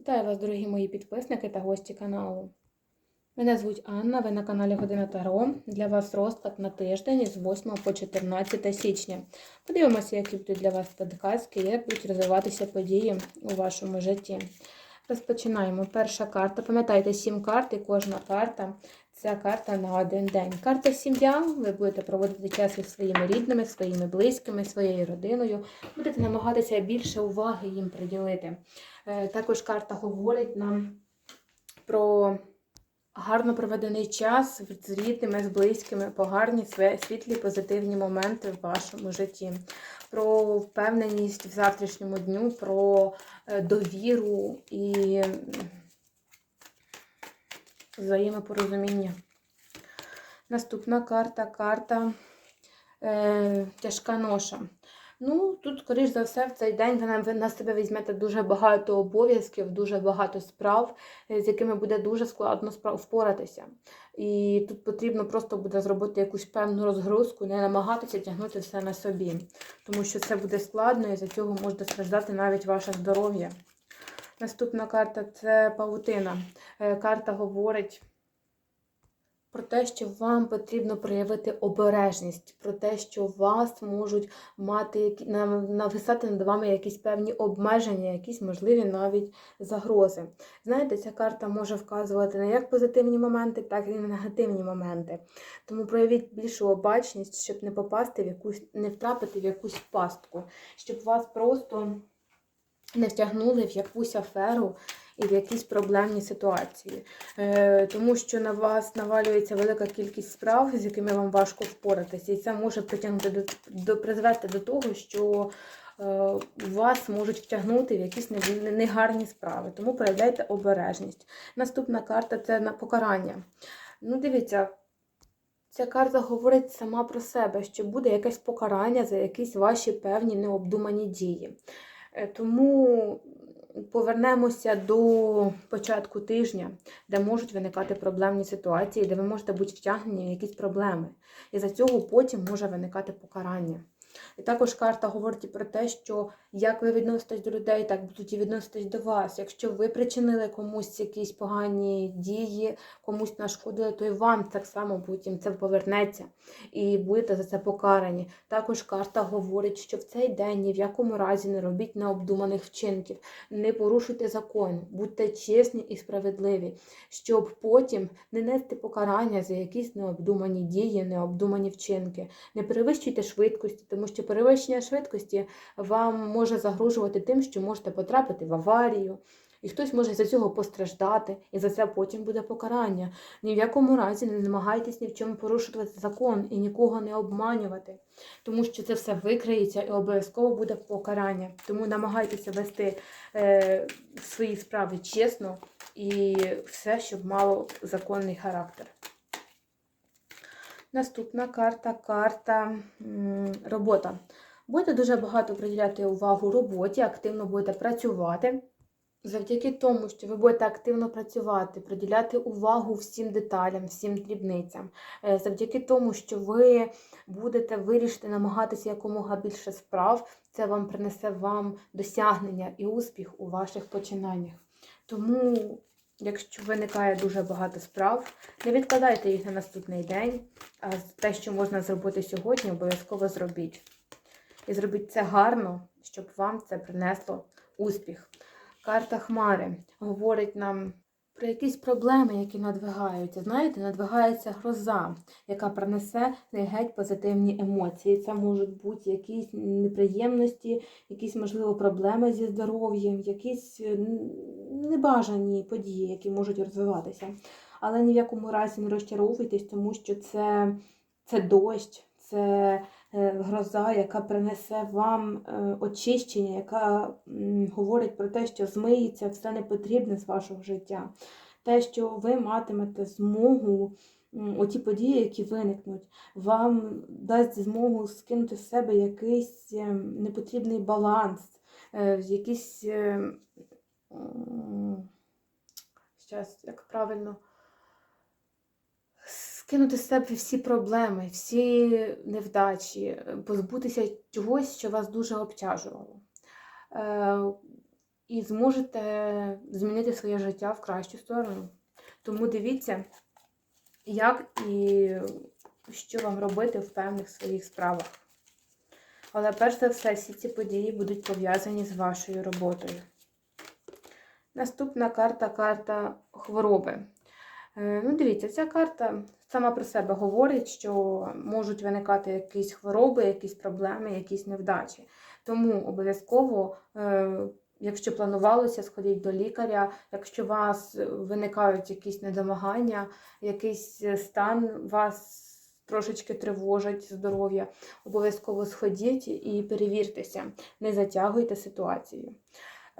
Вітаю вас, дорогі мої підписники та гості каналу. Мене звуть Анна, ви на каналі Година Таро. Для вас розклад на тиждень з 8 по 14 січня. Подивимося, які будуть для вас підказки, як будуть розвиватися події у вашому житті. Розпочинаємо. Перша карта. Пам'ятайте, сім карт і кожна карта це карта на один день. Карта сім'я. Ви будете проводити час із своїми рідними, своїми близькими, своєю родиною. Будете намагатися більше уваги їм приділити. Е, Також карта говорить нам про гарно проведений час з рідними, з близькими, по гарні світлі, позитивні моменти в вашому житті, про впевненість в завтрашньому дню, про е, довіру і взаємопорозуміння. Наступна карта карта е, тяжка ноша. Ну, тут, скоріш за все, в цей день ви на, себе візьмете дуже багато обов'язків, дуже багато справ, е, з якими буде дуже складно впоратися. І тут потрібно просто буде зробити якусь певну розгрузку, не намагатися тягнути все на собі, тому що це буде складно і за цього може страждати навіть ваше здоров'я. Наступна карта це павутина. Е, Карта говорить про те, що вам потрібно проявити обережність, про те, що вас можуть мати на- нависати над вами якісь певні обмеження, якісь можливі навіть загрози. Знаєте, ця карта може вказувати не як позитивні моменти, так і на негативні моменти. Тому проявіть більшу обачність, щоб не попасти в якусь, не втрапити в якусь пастку, щоб вас просто не втягнули в якусь аферу і в якісь проблемні ситуації. Е, тому що на вас навалюється велика кількість справ, з якими вам важко впоратися, і це може притягнути до, до призвести до того, що е, вас можуть втягнути в якісь не- не- негарні справи. Тому проявляйте обережність. Наступна карта це на покарання. Ну, дивіться. Ця карта говорить сама про себе, що буде якесь покарання за якісь ваші певні необдумані дії. Е, Тому повернемося до початку тижня, де можуть виникати проблемні ситуації, де ви можете бути втягнені в якісь проблеми. І за цього потім може виникати покарання. І також карта говорить про те, що як ви відноситесь до людей, так будуть і відноситись до вас. Якщо ви причинили комусь якісь погані дії, комусь нашкодили, то і вам так само потім це повернеться і будете за це покарані. Також карта говорить, що в цей день ні в якому разі не робіть необдуманих вчинків, не порушуйте закон, будьте чесні і справедливі, щоб потім не нести покарання за якісь необдумані дії, необдумані вчинки. Не перевищуйте швидкості, тому що перевищення швидкості вам може загрожувати тим, що можете потрапити в аварію. І хтось може за цього постраждати, і за це потім буде покарання. Ні в якому разі не намагайтесь ні в чому порушувати закон і нікого не обманювати, тому що це все викриється і обов'язково буде покарання. Тому намагайтеся вести е, свої справи чесно і все, щоб мало законний характер. Наступна карта карта робота. Будете дуже багато приділяти увагу роботі, активно будете працювати. Завдяки тому, що ви будете активно працювати, приділяти увагу всім деталям, всім дрібницям, е, завдяки тому, що ви будете вирішити намагатися якомога більше справ, це вам принесе вам досягнення і успіх у ваших починаннях. Тому, якщо виникає дуже багато справ, не відкладайте їх на наступний день, а те, що можна зробити сьогодні, обов'язково зробіть. І зробіть це гарно, щоб вам це принесло успіх. Карта Хмари говорить нам про якісь проблеми, які надвигаються. Знаєте, надвигається гроза, яка принесе не геть позитивні емоції. Це можуть бути якісь неприємності, якісь, можливо, проблеми зі здоров'ям, якісь е, небажані події, які можуть розвиватися. Але ні в якому разі не розчаровуйтесь, тому що це, це дощ, це гроза, яка принесе вам е, очищення, яка говорить про те, що змиється все непотрібне з вашого життя. Те, що ви матимете змогу, оті події, які виникнуть, вам дасть змогу скинути з себе якийсь е, непотрібний баланс, е, якийсь. Щас, як правильно скинути з себе всі проблеми, всі невдачі, позбутися чогось, що вас дуже обтяжувало. Е, і зможете змінити своє життя в кращу сторону. Тому дивіться, як і що вам робити в певних своїх справах. Але перш за все, всі ці події будуть пов'язані з вашою роботою. Наступна карта карта хвороби. Е, Ну, дивіться, ця карта сама про себе говорить, що можуть виникати якісь хвороби, якісь проблеми, якісь невдачі. Тому обов'язково, е, якщо планувалося, сходіть до лікаря. Якщо у вас виникають якісь недомагання, якийсь стан вас трошечки тривожить здоров'я, обов'язково сходіть і перевіртеся, не затягуйте ситуацію.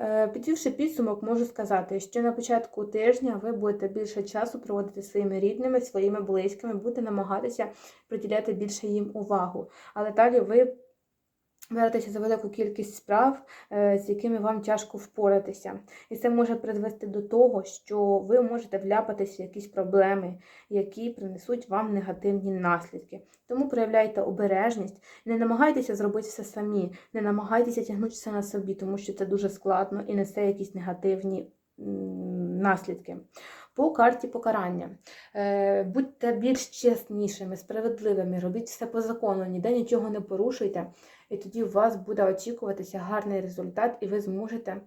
Е, Підвівши підсумок, можу сказати, що на початку тижня ви будете більше часу проводити своїми рідними, своїми близькими, будете намагатися приділяти більше їм увагу. Але далі ви беретеся за велику кількість справ, е, з якими вам тяжко впоратися. І це може призвести до того, що ви можете вляпатись в якісь проблеми, які принесуть вам негативні наслідки. Тому проявляйте обережність, не намагайтеся зробити все самі, не намагайтеся тягнути все на собі, тому що це дуже складно і несе якісь негативні наслідки. По карті покарання. Е, Будьте більш чеснішими, справедливими, робіть все по закону, ніде нічого не порушуйте, і тоді у вас буде очікуватися гарний результат, і ви зможете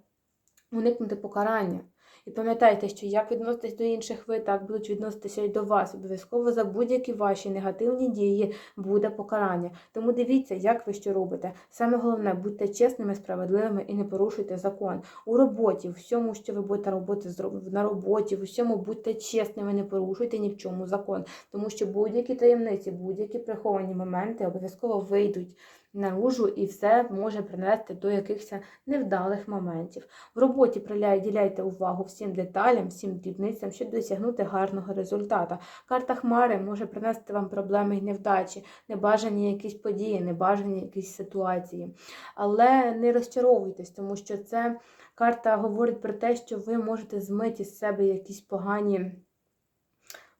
уникнути покарання. І пам'ятайте, що як відноситесь до інших, ви так будуть відноситися і до вас. Обов'язково за будь-які ваші негативні дії буде покарання. Тому дивіться, як ви що робите. Саме головне, будьте чесними, справедливими і не порушуйте закон. У роботі, в всьому, що ви будете робити на роботі, в усьому будьте чесними, не порушуйте ні в чому закон. Тому що будь-які таємниці, будь-які приховані моменти обов'язково вийдуть наружу, і все може принести до якихось невдалих моментів. В роботі приділяйте увагу всім деталям, всім дрібницям, щоб досягнути гарного результату. Карта Хмари може принести вам проблеми і невдачі, небажані якісь події, небажані якісь ситуації. Але не розчаровуйтесь, тому що це карта говорить про те, що ви можете змити з себе якісь погані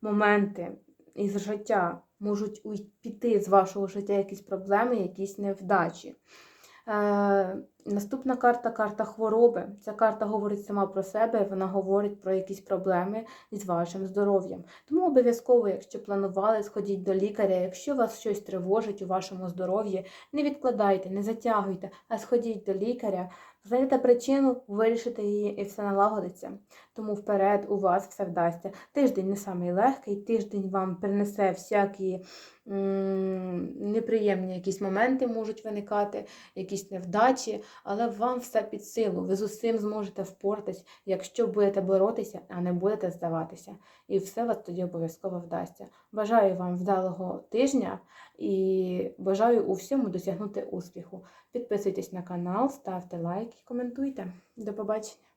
моменти із життя. Можуть піти з вашого життя якісь проблеми, якісь невдачі. Е, наступна карта карта хвороби. Ця карта говорить сама про себе, вона говорить про якісь проблеми із вашим здоров'ям. Тому обов'язково, якщо планували, сходіть до лікаря. Якщо вас щось тривожить у вашому здоров'ї, не відкладайте, не затягуйте, а сходіть до лікаря, знайдете причину, вирішите її і все налагодиться. Тому вперед у вас все вдасться. Тиждень не самий легкий, тиждень вам принесе всякі неприємні якісь моменти можуть виникати, якісь невдачі, але вам все під силу. Ви з усім зможете впоратись, якщо будете боротися, а не будете здаватися. І все вас тоді обов'язково вдасться. Бажаю вам вдалого тижня і бажаю у всьому досягнути успіху. Підписуйтесь на канал, ставте лайк і коментуйте. До побачення!